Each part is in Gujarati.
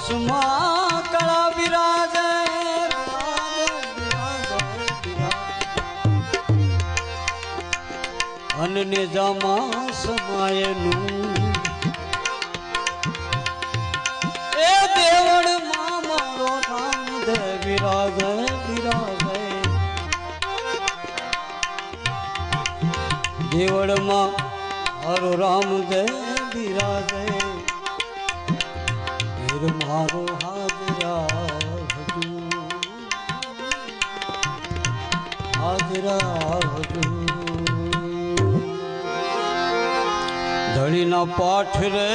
કુસુમા કળા વિરાજે અનને જામા સમાયનું એ દેવણમાં મારો નંદ વિરાજે વિરાજે દેવળમાં હરો રામ દે વિરાજે ઘર મારો હાજરા હતું હાજરા હતું ધણીના પાઠ રે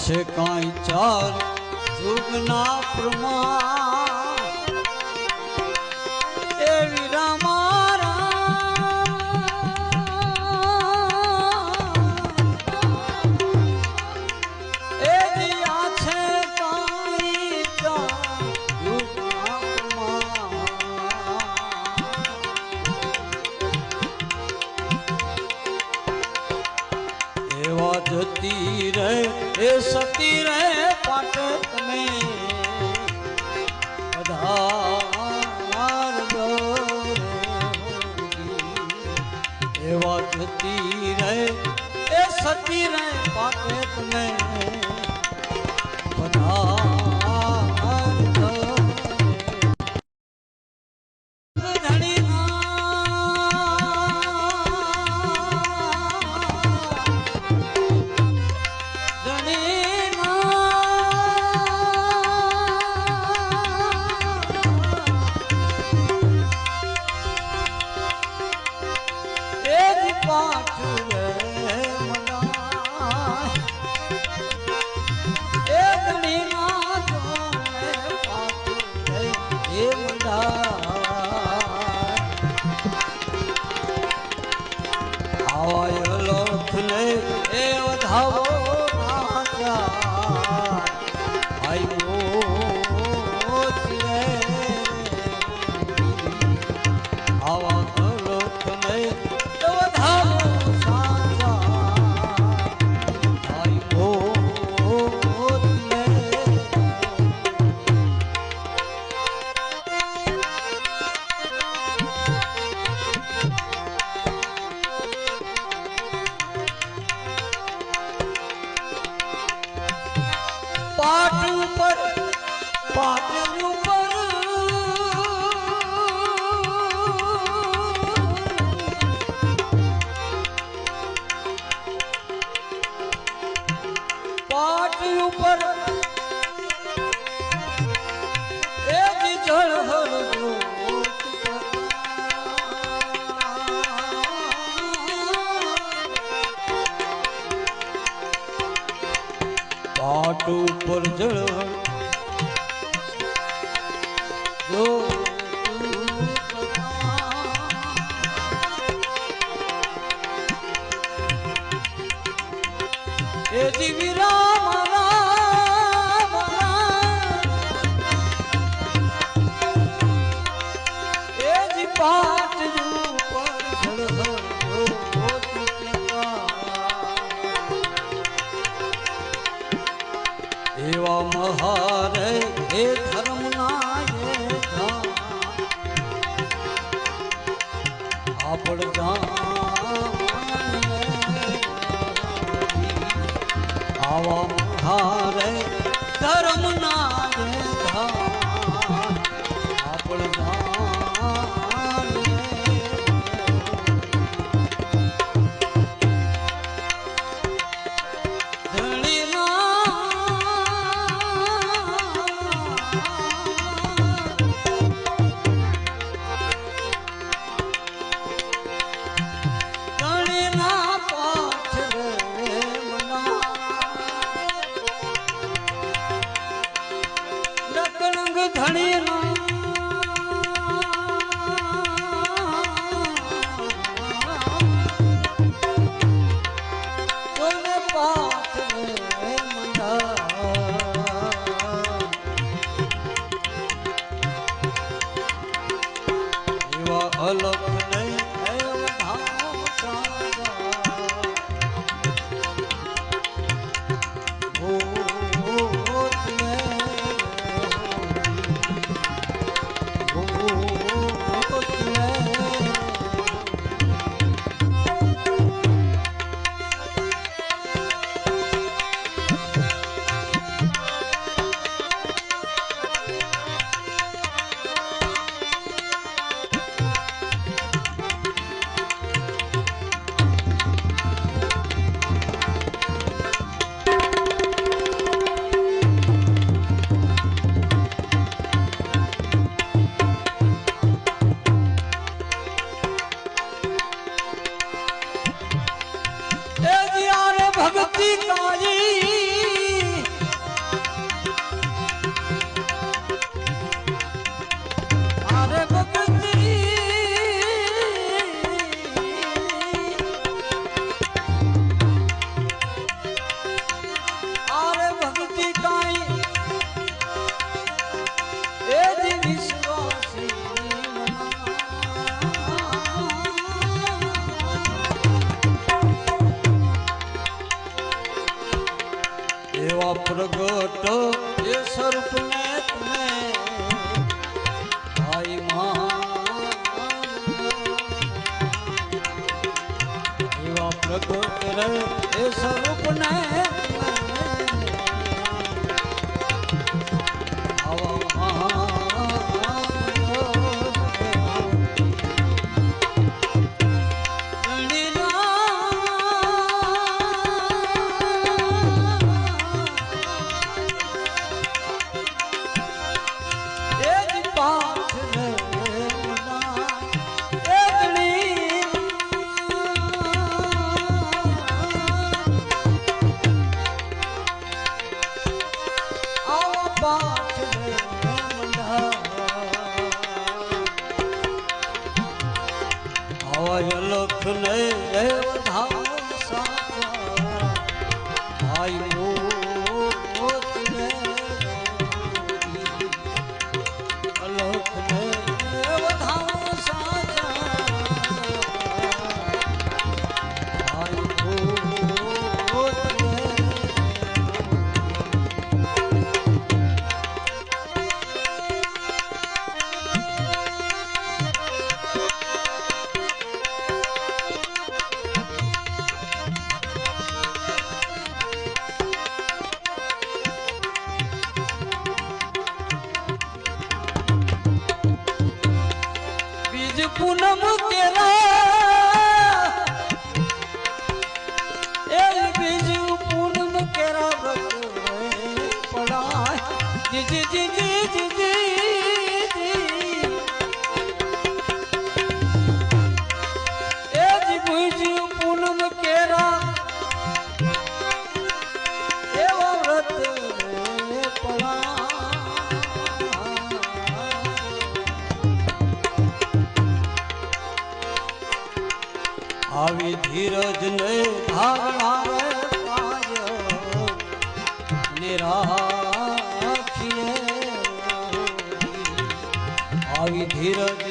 છે કાંઈ ચાર. યુગના પ્રમાણ तिर ભૂમિ ઉપર. એ જળ હરું જીવી રા આવા હારે ધર્મના ધીરજને ધારણા રે પાયો નિરાખીએ આવી ધીરજ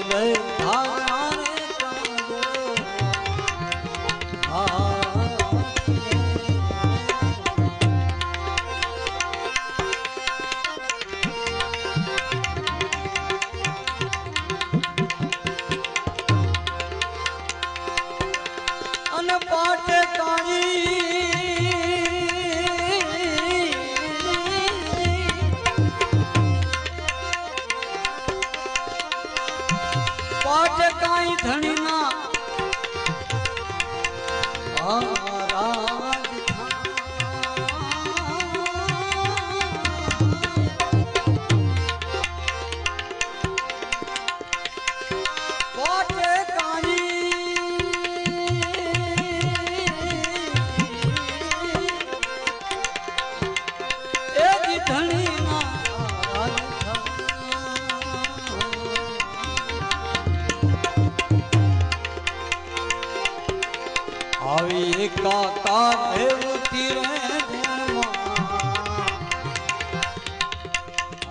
આવી એકાકાર દેવતી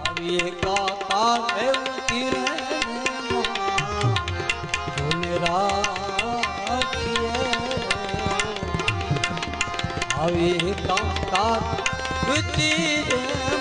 આવી એકાકાર દેવતી આવી એકાકાર વૃત્તિ દેવ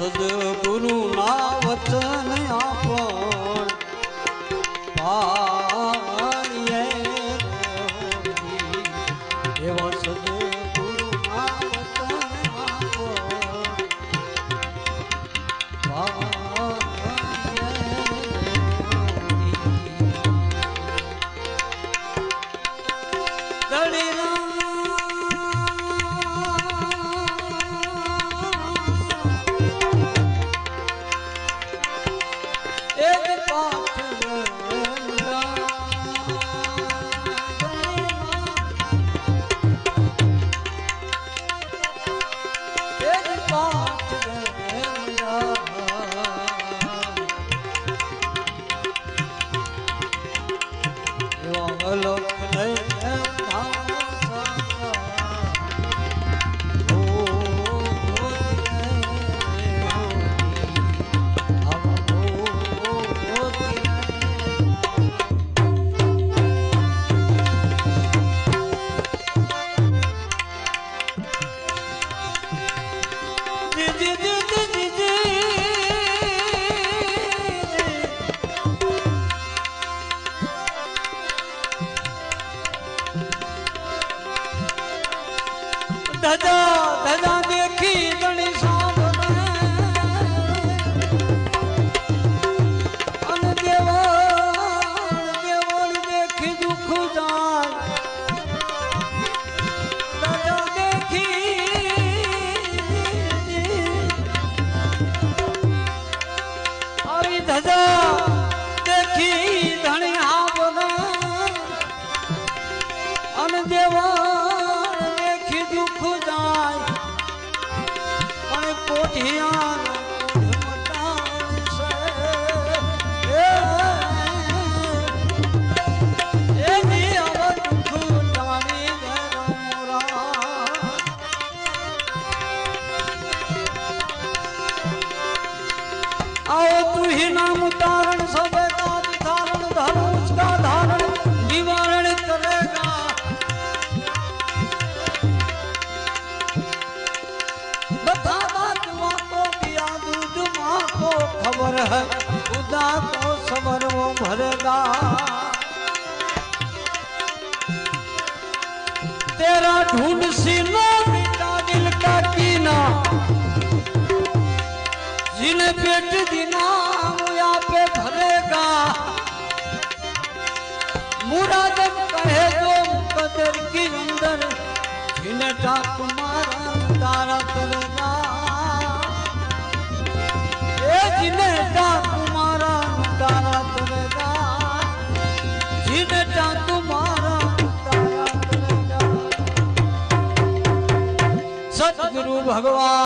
સદગુરુ ના सदा आओ तू ही नाम तारण सब का धारण, धर्म उसका धारण, निवारण करेगा। बता बात को किया दूध माँ को खबर है, खुदा को सबर वो भरेगा। तेरा ढूंढ सीना मिटा जिन्हें पेट दिना पे भरेगा। मुराद कहे तो कदर की अंदर जिन्हें डाक मारा तारा करेगा। ए जिन्हें डाक मारा तारा जिन्हें डाक मारा तारा करेगा। सतगुरु भगवान।